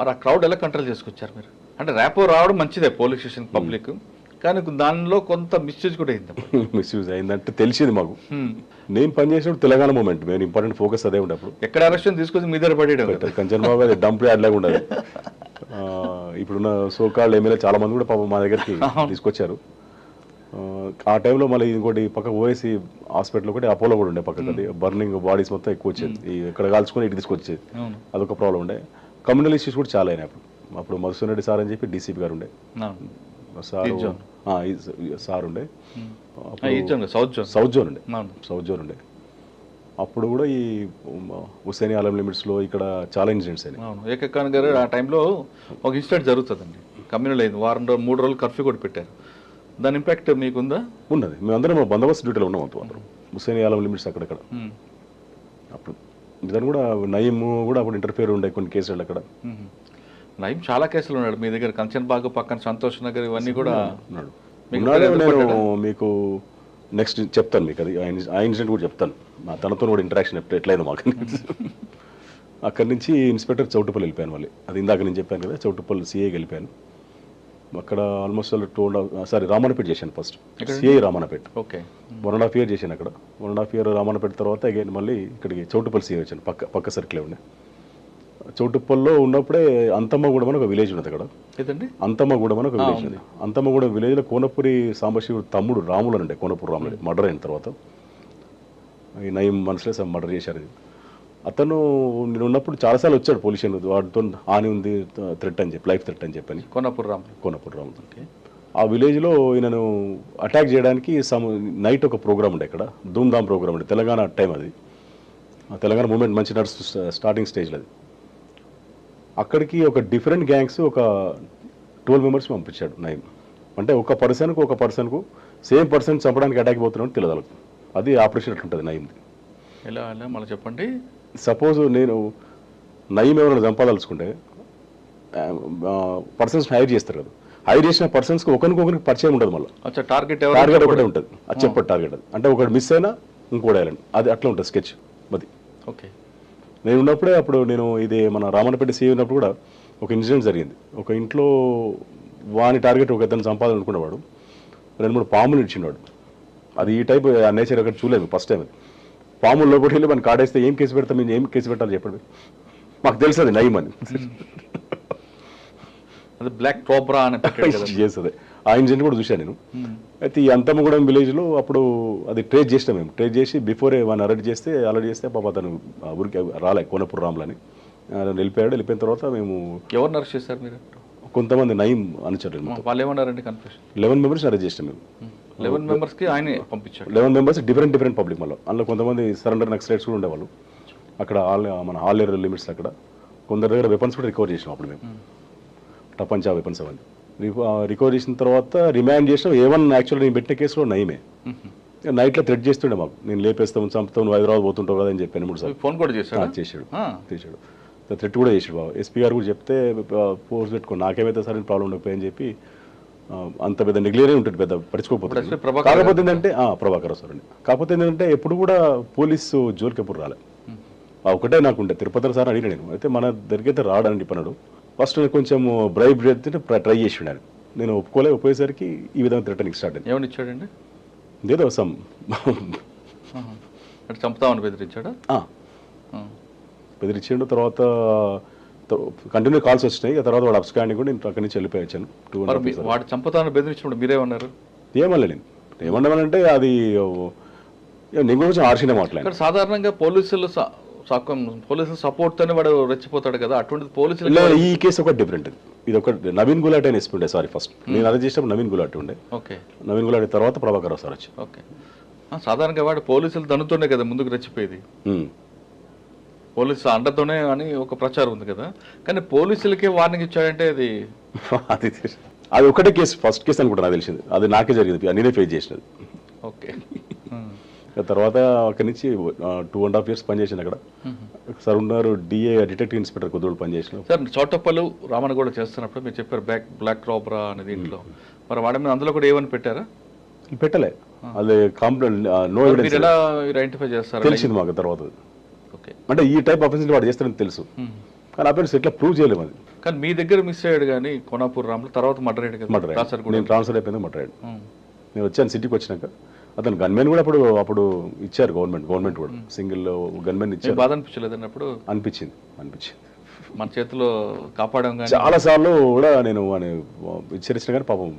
మరి ఆ క్రౌడ్ ఎలా కంట్రోల్ చేసుకొచ్చారు మీరు? అంటే ర్యాపో రావడం మంచిదే పోలీస్ స్టేషన్ పబ్లిక్. కానీ దానిలో కొంత మిస్యూజ్ కూడా అయింది. మిస్యూజ్ అయిందంటే తెలిసింది మాకు. హ్మ్. నేను పనిచేసినప్పుడు తెలంగాణ మూమెంట్ మేము ఇంపార్టెంట్ ఫోకస్ అదే ఉండే అప్పుడు ఎక్కడ అరెస్ట్ తీసుకొచ్చి మీ దగ్గర పడేయడం. కంచన్ బాబు అది డంప్ యార్డ్ లాగా ఉండదు. ఇప్పుడున్న సోకాళ్ళు ఎమ్మెల్యే చాలా మంది కూడా పాపం మా దగ్గరికి తీసుకొచ్చారు. ఆ, టైంలో మళ్ళీ ఇంకోటి పక్క ఓఎస్సి హాస్పిటల్ ఒకటి అపోలో కూడా ఉండే పక్కకి బర్నింగ్ బాడీస్ మొత్తం ఎక్కువ వచ్చేది. ఇక్కడ కాల్చుకొని ఇటు తీసుకొచ్చేది. అదొక ప్రాబ్లం ఉండే. కమ్యూనల్ ఇష్యూస్ కూడా చాలా అయినాయి అప్పుడు. అప్పుడు మధుసూన్ రెడ్డి సార్ అని చెప్పి డీసీపీ గారు ఉండే. సార్. సార్ ఉండే. South zone. సౌత్ జోన్ ఉండే. సౌత్ జోన్ ఉండే. అప్పుడు కూడా ఈ హుసేని ఆలం లిమిట్స్లో ఇక్కడ చాలా ఇన్సిడెంట్స్ అయినాయి. అవును. ఏక ఖాన్ గారు ఆ టైంలో ఒక ఇన్సిడెంట్ జరుగుతుందండి. కమ్యూనల్ అయింది వారం రోజులు మూడు రోజులు కర్ఫ్యూ కూడా పెట్టారు. దాని ఇంపాక్ట్ మీకుందా? ఉన్నది. మేమందరం బందోబస్తు డ్యూటీలో ఉన్నాం అంతా అందరం హుసేని ఆలం లిమిట్స్ అక్కడక్కడ. అప్పుడు. దాని కూడా నయీం కూడా అప్పుడు ఇంటర్ఫియర్ ఉండే కొన్ని కేసులు అక్కడ. నయం చాలా కేసులు ఉన్నాడు. మీ దగ్గర కంచన్ బాగ్ పక్కన సంతోష్ నగర్ ఇవన్నీ కూడా ఉన్నాడు నేను మీకు నెక్స్ట్ చెప్తాను మీకు అది. ఆ ఇన్- ఆ ఇన్సిడెంట్ కూడా చెప్తాను. మా తనతో కూడా ఇంటరాక్షన్ ఎట్లయిందో మాకు. అక్కడి నుంచి ఇన్స్పెక్టర్ చౌటుపల్లి వెళ్ళిపోయాను మళ్ళీ. అది ఇందాక నేను చెప్పాను కదా చౌటుపల్లి సిఐకి వెళ్ళిపోయాను. అక్కడ almost two and sorry Ramannapet చేశాను first CI Ramannapet. Okay. One and half year చేశాను అక్కడ. One and half year Ramannapet తర్వాత అగైన్ మళ్ళీ ఇక్కడికి చౌటుపల్లి సిఐ వచ్చాను పక్క పక్క సర్కిలే ఉండే. చౌటుప్పల్లో ఉన్నప్పుడే అంతమ్మగూడెం అని ఒక విలేజ్ ఉన్నది అక్కడ. ఏదండి? అంతమ్మగూడెం అని ఒక విలేజ్ ఉంది. అంతమ్మగూడెం విలేజ్లో కోనపురి సాంబశివుడు తమ్ముడు రాములు అంటే కోనపూర్ రాములు మర్డర్ అయిన తర్వాత ఈ నయం మనసులే మర్డర్ చేశారు. అతను నేను ఉన్నప్పుడు చాలాసార్లు వచ్చాడు పోలీస్ స్టేషన్ వాడితో హాని ఉంది థ్రెట్ అని చెప్పి లైఫ్ థ్రెట్ అని చెప్పని. కొన్నపూర్ రామ్. కోనపూర్ రాములు ఆ విలేజ్లో ఈయనను అటాక్ చేయడానికి సమ్ నైట్ ఒక ప్రోగ్రామ్ ఉండే ఇక్కడ ధూమ్ధామ్ ప్రోగ్రామ్ ఉండే. తెలంగాణ టైం అది. ఆ తెలంగాణ మూమెంట్ మంచి నడుస్తు స్టార్టింగ్ స్టేజ్లో అది. అక్కడికి ఒక డిఫరెంట్ గ్యాంగ్స్ ఒక ట్వెల్వ్ మెంబర్స్ పంపించాడు నయం అంటే ఒక పర్సన్కు ఒక పర్సన్కు సేమ్ పర్సన్ చంపడానికి అటాక్ పోతున్నాడు తెలియదు. అది ఆపరేషన్ అట్లుంటుంది నయంది ఎలా ఎలా? మళ్ళీ చెప్పండి. సపోజ్ నేను నయం ఎవరైనా చంపదలుచుకుంటే పర్సన్స్ హైర్ చేస్తారు కదా. హైర్ చేసిన పర్సన్స్కి ఒకరికొకరికి పరిచయం ఉండదు మళ్ళీ. అచ్చా టార్గెట్ టార్గెట్ ఒకటే ఉంటుంది. అది చెప్పడు టార్గెట్ అది. అంటే ఒకటి మిస్ అయినా ఇంకోటి వేయాలండి అది అట్లా ఉంటుంది స్కెచ్ అది ఓకే. నేను ఉన్నప్పుడే అప్పుడు నేను ఇది మన రామన్నపేట సీఏ ఉన్నప్పుడు కూడా ఒక ఇన్సిడెంట్ జరిగింది. ఒక ఇంట్లో వాని టార్గెట్ ఒక ఇతను సంపాదనుకునేవాడు రెండు మూడు పాములు ఇచ్చినాడు అది ఈ టైప్ ఆ నేచర్ అక్కడ చూడలేదు ఫస్ట్ టైం అది. పాముల్లో కూడా వెళ్ళి మనం కాడేస్తే ఏం కేసు పెడతాం? మేము ఏం కేసు పెట్టాలి చెప్పండి. మాకు తెలుసు అది నయం అని. అది బ్లాక్ కోబ్రా అని చేస్తుంది ఆ ఇన్సిడెంట్ కూడా చూశాను నేను. అయితే ఈ అంతమ్మగూడెం విలేజ్లో అప్పుడు అది ట్రేస్ చేసినాం మేము. ట్రేస్ చేసి బిఫోరే వాడిని అరెస్ట్ చేస్తే అలర్ట్ చేస్తే పాప అతను ఊరికి రాలే కోనపూర్ రాములని. ఆయన వెళ్ళిపోయాడు వెళ్ళిపోయిన తర్వాత మేము ఎవరిని అరెస్ట్ చేశారు మీరు? కొంతమంది నయం అనుచరులు వాళ్ళు ఏమన్నారండి కన్ఫ్యూషన్? లెవెన్ మెంబర్స్ అరెస్ట్ చేసినాం మేము. లెవెన్ మెంబర్స్కి ఆయనే పంపించాడు. Eleven members different different public మళ్ళీ. అందులో కొంతమంది సరెండర్ నక్సలైట్స్ కూడా ఉండేవాళ్ళు. అక్కడ ఆల్ మన ఆల్ ఏరియా లిమిట్స్ అక్కడ. కొందరి దగ్గర వెపన్స్ కూడా రికవర్ చేసినాం అప్పుడు మేము. టపంచా వెపన్స్ అవన్నీ. రికవర్ చేసిన తర్వాత రిమాండ్ చేసినాం. ఏవన్ యాక్చువల్లీ నేను పెట్టిన కేసులో నయమే. నైట్లో థ్రెడ్ చేస్తుండే మాకు. నేను లేపేస్తాను చంపుతాను నువ్వు హైదరాబాద్ పోతుంటావు కదా అని చెప్పాను మూడు సార్లు ఫోన్ కూడా చేశాడు? చేశాడు. చేశాడు. థ్రెట్ కూడా చేసాడు బాబు ఎస్పీ గారు కూడా చెప్తే పోస్ట్ పెట్టుకో నాకేమైతే సరైన ప్రాబ్లం ఉండకపోయి చెప్పి ఆ, అంత పెద్ద నెగ్లేరే ఉంటుంది పెద్ద ప్రభాకర్ కాకపోతే ఏంటంటే ఆ, ప్రభాకర్ సార్ అండి కాకపోతే ఏంటంటే ఎప్పుడు కూడా పోలీసు జోలికి ఎప్పుడు రాలే. ఒకటే నాకు ఉండే తిరుపతి సార్ అడిగిన నేను. అయితే మన దగ్గరికి అయితే రాడని చెప్పన్నాడు ఫస్ట్ నేను కొంచెం బ్రైబ్ చేస్తే ట్రై చేసి ఆయన నేను ఒప్పుకోలే ఒప్పేసరికి ఈ విధంగా థ్రెటనింగ్ స్టార్ట్ అయింది. ఏమని ఇచ్చాడండి? ఏదో సమ్ చంపుతామని బెదిరించాడా? ఆ. బెదిరించిండు తర్వాత కంటిన్యూ కాల్స్ వచ్చినాయి. ఆ తర్వాత వాడు అబ్స్కాండింగ్ కూడా నేను అక్కడి నుంచి వెళ్ళిపోయి వచ్చాను. టూ వాడు చంపుతామని బెదిరించినప్పుడు మీరేమన్నారు ఏమన్నా నేను. ఏమన్నానంటే అది నేను కొంచెం ఆర్షినే మాట్లాడాను. సాధారణంగా పోలీసులు పోలీసుల సపోర్ట్ తోనే వాడు రెచ్చిపోతాడు కదా? అటువంటిది పోలీసులు ఈ కేసు ఒక డిఫరెంట్ ఇది ఒక నవీన్ గులాట్ అని ఉండే సారీ ఫస్ట్ నేను అది చేసినప్పుడు నవీన్ గులాట్ ఉండే. ఓకే. నవీన్ గులాట్ తర్వాత ప్రభాకర్ రావు సార్ వచ్చి ఓకే. సాధారణంగా వాడు పోలీసులు దనుతోనే కదా ముందుకు రెచ్చిపోయేది? ఉమ్. పోలీసులు అండతోనే అని ఒక ప్రచారం ఉంది కదా. కానీ పోలీసులకే వార్నింగ్ ఇచ్చాడంటే అది అది అది ఒకటే కేసు ఫస్ట్ కేసు అనుకుంటా నాకు తెలిసింది. అది నాకే జరిగింది నేనే ఫేస్ చేసినది. ఓకే. తర్వాత అక్కడి నుంచి టూ అండ్ హాఫ్ ఇయర్స్ పనిచేసాను అక్కడ. సార్ ఉన్నారు డిఏ డిటెక్టివ్ ఇన్స్పెక్టర్ కొద్దిగా పనిచేసిన సార్ చోటప్పలు రామన్ కూడా చేస్తున్నప్పుడు మీరు చెప్పారు బ్యాక్ బ్లాక్ రాబరా అనే దీంట్లో. మరి వాడి మీద అందులో కూడా ఏమని పెట్టారా? పెట్టలే. అది కాంప్లైంట్ నో ఎవిడెన్స్ ఐడెంటిఫై చేస్తారు? తెలిసింది మాకు తర్వాత. అంటే ఈ టైప్ అఫెన్స్ వాడు చేస్తారని తెలుసు. కానీ అఫెన్స్ ఎట్లా ప్రూవ్ చేయలేము అది. కానీ మీ దగ్గర మిస్ అయ్యాడు కానీ కోనాపూర్ రాములు తర్వాత మడ్రేడ్ కదా? మటర్ కాసర్గూడ నేను ట్రాన్స్ఫర్ అయిపోయింది మటర్ ఉమ్. నేను వచ్చాను సిటీకి వచ్చినాక. అతను గన్మెన్ కూడా అప్పుడు అప్పుడు ఇచ్చారు గవర్నమెంట్ గవర్నమెంట్ కూడా. సింగిల్ గన్మెన్ మీకు ఇచ్చారు. బాధ అనిపించలేదు అన్నప్పుడు? అనిపించింది అనిపించింది. మన చేతిలో కాపాడాం కానీ? చాలా సార్లు కూడా నేను హెచ్చరించిన కానీ పాపం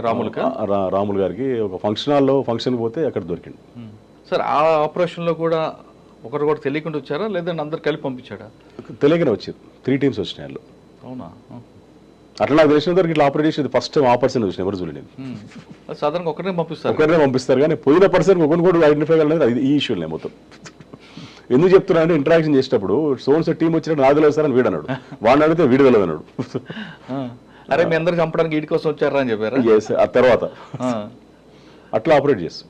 రాములకా? ఆ, రా- రాములు గారికి ఒక ఫంక్షన్ హాల్లో ఫంక్షన్ పోతే అక్కడ దొరికింది. సార్ ఆ ఆపరేషన్లో కూడా ఒకరు కూడా తెలియకుండా వచ్చారా? లేదంటే అందరు కలిపి పంపించాడా? తెలియకనే వచ్చారు. త్రీ టీమ్స్ వచ్చినాయి వాళ్ళు అవునా. అట్లా నాకు తెలిసిన వరకు ఇట్లా ఆపరేట్ చేసేది ఫస్ట్ టైం ఆ పర్సన్ చూసిన ఎవరు చూడలేదు. సాధారణంగా ఒకరినే పంపిస్తారు. ఒకరినే పంపిస్తారు కానీ పోయిన పర్సన్ ఒకరిని కూడా ఐడెంటిఫై కాలేదు. అది ఈ ఇష్యూలే మొత్తం. ఎందుకు చెప్తున్నా అంటే ఇంటరాక్షన్ చేసేటప్పుడు సోన్స్ టీం వచ్చినట్టు నాది లేదు సార్ అని వీడు అన్నాడు. వాడిని అడిగితే వీడు తెలియదు అన్నాడు. అరే మీ అందరు చంపడానికి వీడి కోసం వచ్చారా అని చెప్పారా? Yes, ఆ తర్వాత. అట్లా ఆపరేట్ చేస్తాం.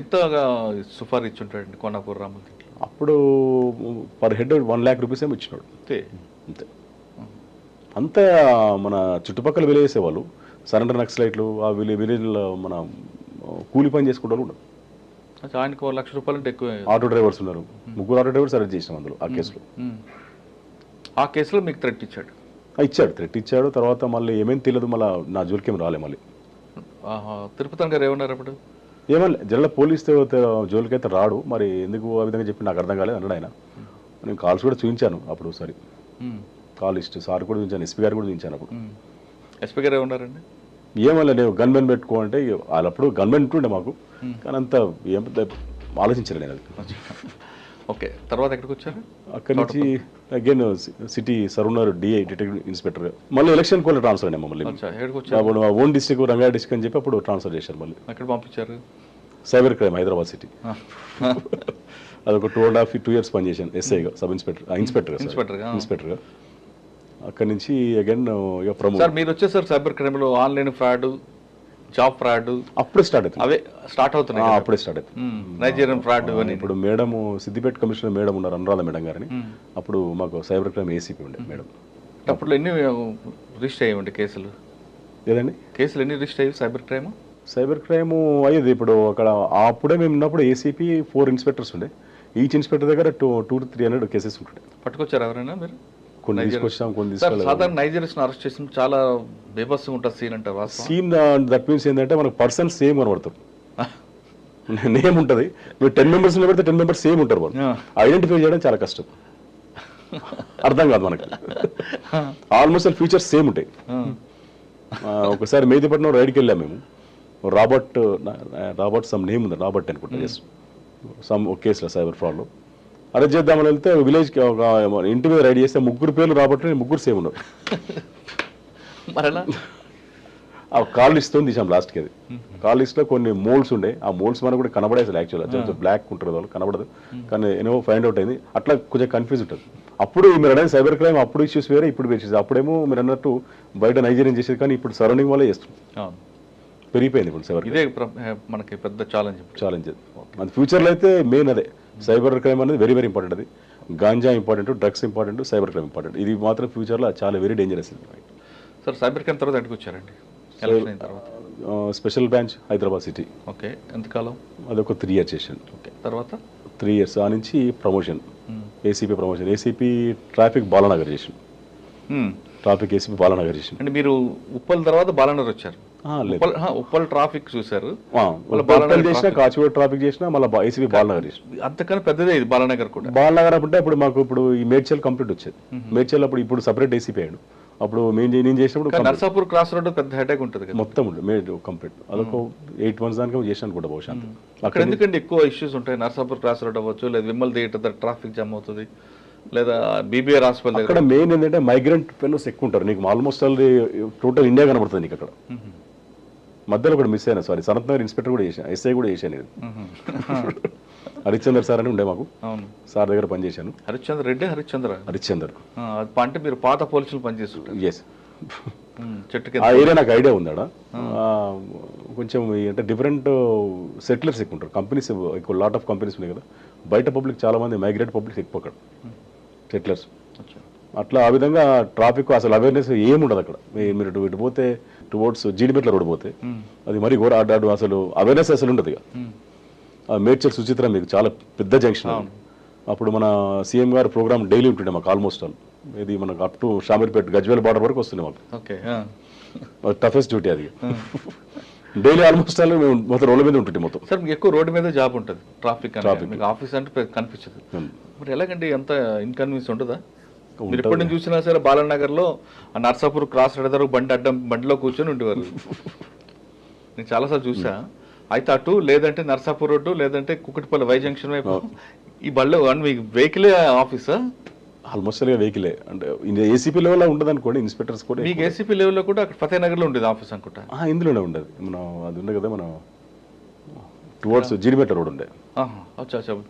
ఎంతగా సుఫార్ ఇచ్చుంటాడండి కోనాపూర్ రాములు దీంట్లో అప్పుడు per head one lakh rupees ఏమో ఇచ్చినాడు. అంతే. అంతే. అంతా మన చుట్టుపక్కల విలేజెస్ వాళ్ళు సరెండర్ నక్సలైట్లు ఆ విలే విలేజ్లో మన కూలి పని చేసుకుంటారు అచ్చా, ఆయనకు ఒక లక్ష రూపాయలు అంటే ఎక్కువ ఆటో డ్రైవర్స్ ఉన్నారు. ముగ్గురు ఆటో డ్రైవర్స్ అరెస్ట్ చేసినాం అందులో ఆ కేసులో. ఆ కేసులో మీకు థ్రెట్ ఇచ్చాడు? ఇచ్చాడు థ్రెట్ ఇచ్చాడు. తర్వాత మళ్ళీ ఏమేమి తెలియదు మళ్ళీ నా జోలికి ఏం రాలే మళ్ళీ. తిరుపతి గారు ఏమన్నారు అప్పుడు? ఏమన్నా జనరల్ పోలీస్ జోలికి అయితే రాడు. మరి ఎందుకు ఆ విధంగా చెప్పి నాకు అర్థం కాలేదు అన్నాడు ఆయన. నేను కాల్స్ కూడా చూపించాను అప్పుడు ఒకసారి. కాల్ లిస్ట్ సార్ కూడా చూపించాను ఎస్పీ గారు కూడా చూపించాను అప్పుడు. ఎస్పీ గారు ఏమన్నారండి? ఏమన్నా నేను గన్మెన్ పెట్టుకో అంటే వాళ్ళప్పుడు గన్మెన్ ఉంటుండే మాకు. కానీ అంత ఏం పెద్ద ఆలోచించలే నేను అది. ఓకే తర్వాత ఎక్కడికి వచ్చారు? అక్కడి నుంచి again city surrender DI detective inspector మళ్ళీ ఎలక్షన్ కూడా ట్రాన్స్ఫర్ అయినా మమ్మల్ని అప్పుడు ఓన్ డిస్ట్రిక్ట్ రంగారెడ్డి డిస్ట్రిక్ట్ అని చెప్పి అప్పుడు ట్రాన్స్ఫర్ చేశారు మళ్ళీ. ఎక్కడ పంపించారు? Cyber crime Hyderabad city. అదొక two and half two years పనిచేశాను ఎస్ఐగా సబ్ ఇన్స్పెక్టర్ ఇన్స్పెక్టర్ ఇన్స్పెక్టర్గా, అక్కడి నుంచి అగైన్ ఇక ప్రమోట్ సార్ మీరు వచ్చేసారు సైబర్ క్రైమ్లో ఆన్లైన్ ఫ్రాడ్ జాబ్ ఫ్రాడ్ అప్పుడే స్టార్ట్ అవుతుంది. అవే స్టార్ట్ అవుతున్నాయి. అప్పుడే స్టార్ట్ అవుతుంది. నైజీరియన్ ఫ్రాడ్ ఇవన్నీ ఇప్పుడు మేడం సిద్దిపేట కమిషనర్ మేడం ఉన్నారు అనురాధ మేడం గారిని. అప్పుడు మాకు సైబర్ క్రైమ్ ఏసీపీ ఉండే మేడం. అప్పుడు ఎన్ని రిజిస్టర్ అయ్యండి కేసులు? ఏదండి? కేసులు ఎన్ని రిజిస్టర్ అయ్యి సైబర్ క్రైమ్? సైబర్ క్రైమ్ అయ్యేది ఇప్పుడు అక్కడ అప్పుడే మేము ఉన్నప్పుడు ఏసీపీ ఫోర్ ఇన్స్పెక్టర్స్ ఉండే. ఈచ్ ఇన్స్పెక్టర్ దగ్గర two two to three hundred cases ఉంటుండే. పట్టుకొచ్చారు ఎవరైనా మీరు? కొన్ని తీసుకొచ్చాం కొన్ని సాధారణ నైజీరియస్ అరెస్ట్ చేసిన చాలా బేబస్గా ఉంటుంది సీన్ అంటారు సీన్ దట్ మీన్స్ ఏంటంటే మనకు పర్సన్ సేమ్ కనబడతారు. నేమ్ ఉంటుంది. మీరు టెన్ మెంబర్స్ పెడితే టెన్ మెంబర్స్ సేమ్ ఉంటారు వాళ్ళు. ఐడెంటిఫై చేయడం చాలా కష్టం. అర్థం కాదు మనకి. ఆల్మోస్ట్ ఫీచర్స్ సేమ్ ఉంటాయి. ఒకసారి మేదిపట్నం రైడ్కి వెళ్ళాం మేము. రాబర్ట్ రాబర్ట్ సమ్ నేమ్ ఉంది రాబర్ట్ అనుకుంటా ఎస్ సమ్ ఒక కేసులో సైబర్ ఫ్రాడ్లో. అరెస్ట్ చేద్దామని వెళ్తే విలేజ్కి ఒక ఇంటి మీద రైడ్ చేస్తే ముగ్గురు పేర్లు రాబర్ట్ ముగ్గురు సేమ్ ఉన్నారు మరలా? ఆ కాల్ లిస్ట్ తీసాం లాస్ట్కి అది. కాల్ లిస్ట్లో కొన్ని మోల్డ్స్ ఉండే. ఆ మోల్డ్స్ మనకు కూడా కనబడేది అసలు యాక్చువల్గా బ్లాక్ ఉంటుంది వాళ్ళు కనబడదు. కానీ ఏమో ఫైండ్ అవుట్ అయింది. అట్లా కొంచెం కన్ఫ్యూజ్ ఉంటుంది. అప్పుడు మీరు అనేది సైబర్ క్రైమ్ అప్పుడు ఇష్యూస్ వేరే ఇప్పుడు ఇష్యూస్ అప్పుడేమో మీరు అన్నట్టు బయట నైజీరియన్ చేసేది కానీ ఇప్పుడు సరౌండింగ్ వల్లే చేస్తుంది పెరిగిపోయింది ఇప్పుడు సైబర్ ఇదే మనకి పెద్ద ఛాలెంజ్ ఛాలెంజ్ అది ఫ్యూచర్లో అయితే మెయిన్ అదే. సైబర్ క్రైమ్ అనేది వెరీ వెరీ ఇంపార్టెంట్ అది. Ganja important drugs important cyber crime important ఇది మాత్రం ఫ్యూచర్లో చాలా very dangerous sir cyber crime తర్వాత ఎక్కడికి వచ్చారండి? Special branch Hyderabad city okay ఎంతకాలం అదొక త్రీ ఇయర్స్ చేశాను ఓకే తర్వాత? త్రీ ఇయర్స్ ఆ నుంచి promotion ACP promotion ACP traffic Balanagar చేసాను. ట్రాఫిక్ ఏసీపీ బాలానగర్ చేసాను అంటే మీరు ఉప్పల్ తర్వాత బాలనగర్ వచ్చారు. ఉప్పల్ ట్రాఫిక్ బాలానగర్ చేసిన కాచిగూడ ట్రాఫిక్ చేసిన మళ్ళీ బాలనగర్ చేసిన. అంతకన్నా పెద్దదే ఇది బాలనగర్ కూడా. బాలనగర్ అంటే ఇప్పుడు మాకు ఇప్పుడు ఈ మేడ్చల్ కంప్లీట్ వచ్చేది. మేడ్చల్ అప్పుడు ఇప్పుడు సపరేట్ ఏసీపీ అయ్యాడు. అప్పుడు మేము నేను చేసినప్పుడు. నర్సాపూర్ క్రాస్ రోడ్ పెద్ద హెడేక్ ఉంటుంది కదా. మొత్తం మేడ్ కంప్లీట్. అదొక ఎయిట్ మంత్స్ దానికి చేసాను అనుకుంటా బహుశా అక్కడ ఎందుకంటే ఎక్కువ ఇష్యూస్ ఉంటాయి? నర్సాపూర్ క్రాస్ రోడ్ అవ్వచ్చు లేదా విమల్ థియేటర్ ట్రాఫిక్ జామ్ అవుతుంది. లేదా బీబీఆర్ హాస్పిటల్ అక్కడ మెయిన్ ఏంటంటే మైగ్రెంట్ ఫెలోస్ ఎక్కువ ఉంటారు నీకు ఆల్మోస్ట్ టోటల్ ఇండియా కనబడుతుంది నీకు అక్కడ. మధ్యలో కూడా మిస్ అయినా సారీ సనత్ నగర్ ఇన్స్పెక్టర్ కూడా చేశాను ఎస్ఐ కూడా చేశాను మ్మ్. హరిశ్చందర్ సార్ అని ఉండే మాకు. సార్ దగ్గర పనిచేశాను. హరిశ్చంద్ర రెడ్డి హరిశ్చంద్ర? హరిశ్చందర్. అంటే మీరు పాత పోలీసులు పనిచేస్తుంటారు. ఎస్. చెట్టు ఆ ఏరియా నాకు ఐడియా ఉంది ఆడ. ఆ, కొంచెం అంటే డిఫరెంట్ సెటిలర్స్ ఎక్కువ ఉంటారు కంపెనీస్ ఎక్కువ లాట్ ఆఫ్ కంపెనీస్ ఉన్నాయి కదా. బయట పబ్లిక్ చాలా మంది మైగ్రేట్ పబ్లిక్ ఎక్కువ అక్కడ. సెటిలర్స్. అట్లా ఆ విధంగా ట్రాఫిక్ అసలు అవేర్నెస్ ఏముండదు అక్కడ. మీరు ఇటు ఇటు పోతే టువర్డ్స్ జీడిమెట్ల రోడ్ పోతే. అది మరి ఘోర అడ్డాడు అసలు అవేర్నెస్ అసలు ఉండదు ఇక. మేడ్చల్ సుచిత్ర మీకు చాలా పెద్ద జంక్షన్. అప్పుడు మన సీఎం గారు ప్రోగ్రామ్ డైలీ ఉంటుండే మాకు ఆల్మోస్ట్ ఆల్ ఇది మనకు up to Shamirpet Gajwel border వరకు వస్తుంది మాకు. ఓకే టఫెస్ట్ డ్యూటీ అది. డైలీ ఆల్మోస్ట్ అలా మేము మొత్తం రోడ్ల మీద ఉంటుంది మొత్తం. సార్ మీకు ఎక్కువ రోడ్డు మీద జాబ్ ఉంటుంది ట్రాఫిక్. మీకు ఆఫీస్ అంటే కనిపించదు. మరి ఎలాగండి ఎంత ఇన్కన్వీనియన్స్ ఉంటుందా? మీరు. ఎప్పటి నుంచి చూసినా సరే బాలనగర్లో నర్సాపూర్ క్రాస్ రెడదరు బండి అడ్డం బండిలో కూర్చొని ఉండేవారు. నేను చాలాసార్లు చూసా. అయితే అటు లేదంటే నర్సాపూర్ రోడ్డు లేదంటే కుక్కటిపల్లి వై జంక్షన్ వైపు. ఈ బళ్ళు అండ్ మీకు వెహికలే ఆఫీసా? ఆల్మోస్ట్ అలా వెహికలే అంటే ఏసీపీ లెవెల్ ఉంటుంది అనుకోండి ఇన్స్పెక్టర్స్ కూడా మీకు ఏసీపీ లెవెల్లో కూడా అక్కడ ఫతేనగర్లో ఉండేది ఆఫీస్ అనుకుంటా. ఆ, ఇందులోనే ఉండదు. మనం అది ఉండే కదా మనం టువర్డ్స్ జీడిమెట్ల రోడ్ ఉండే.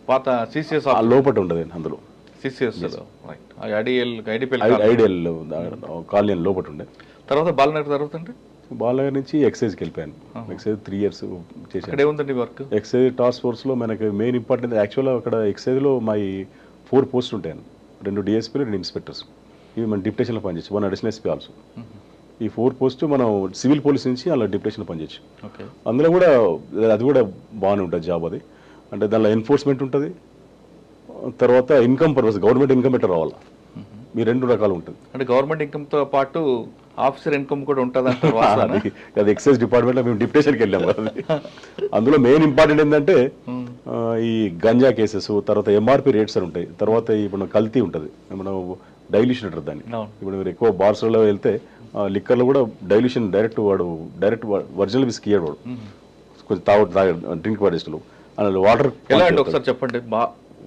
పాత సిసిఎస్ ఆ లోపల ఉండదు అందులో. CCS right IDL IDPL ideal colony. లోపల ఉండే. తర్వాత బాలనగర్ తర్వాత అంటే? బాలనగర్ నుంచి ఎక్సైజ్కి వెళ్ళిపోయాను. ఎక్సైజ్ త్రీ ఇయర్స్ చేశాను. అక్కడ ఏముందండి వర్క్ ఎక్సైజ్ టాస్క్ ఫోర్స్లో మనకి మెయిన్ ఇంపార్టెంట్ యాక్చువల్గా అక్కడ ఎక్సైజ్లో మా ఫోర్ పోస్ట్ ఉంటాయి రెండు డిఎస్పీలు రెండు ఇన్స్పెక్టర్స్. ఇవి మన డిప్యుటేషన్లో పనిచేయచ్చు. One additional SP also. ఈ ఫోర్ పోస్ట్ మనం సివిల్ పోలీస్ నుంచి అలా డిప్యుటేషన్లో పనిచేయచ్చు. అందులో కూడా అది కూడా బాగానే ఉంటుంది జాబ్ అది. అంటే దానిలో ఎన్ఫోర్స్మెంట్ ఉంటుంది. తర్వాత ఇన్కమ్ పర్పస్ గవర్నమెంట్ ఇన్కమ్ ఎట్లా రావాలి? మీ రెండు రకాలు ఉంటుంది. అంటే గవర్నమెంట్ ఇన్కమ్తో పాటు ఆఫీసర్ ఇన్కమ్ కూడా ఉంటుంది? అది ఎక్సైజ్ డిపార్ట్మెంట్లో మేము డిప్యుటేషన్కి వెళ్ళాము. అందులో మెయిన్ ఇంపార్టెంట్ ఏంటంటే ఈ గంజా కేసెస్ తర్వాత ఎంఆర్పి రేట్స్ అని ఉంటాయి. తర్వాత ఇప్పుడు కల్తీ ఉంటుంది. మనం డైల్యూషన్ అంటారు దాన్ని. ఇప్పుడు మీరు ఎక్కువ బార్స్లో వెళ్తే లిక్కర్లో కూడా డైల్యూషన్ డైరెక్ట్ వాడు డైరెక్ట్ ఒరిజినల్ విస్కీ ఇయ్యడు వాడు. కొంచెం తాగు డ్రింక్ వాడేస్టులు అందులో వాటర్ ఎలా అంటే ఒకసారి చెప్పండి?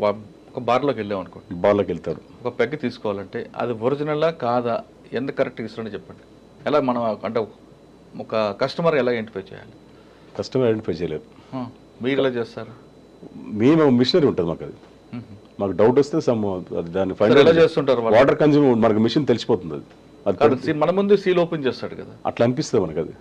ఒక బార్లోకి వెళ్ళాం అనుకోండి బార్లోకి వెళ్తారు. ఒక పెగ్ తీసుకోవాలంటే అది ఒరిజినలా కాదా? ఎంత కరెక్ట్ ఇస్తారని చెప్పండి. ఎలా మనం అంటే ఒక కస్టమర్ ఎలా ఐడెంటిఫై చేయాలి? కస్టమర్ ఐడెంటిఫై చేయలేరు ఆ, మీరు ఎలా చేస్తారు? మేము మిషనరీ ఉంటుంది మాకు అది. మాకు డౌట్ వస్తే సమ్ అది దాన్ని చేస్తుంటారు వాళ్ళు? వాటర్ కన్జ్యూమ్ మనకు మిషన్ తెలిసిపోతుంది అది. మన ముందు సీల్ ఓపెన్ చేస్తాడు కదా. అట్లా అనిపిస్తుంది మనకు అది.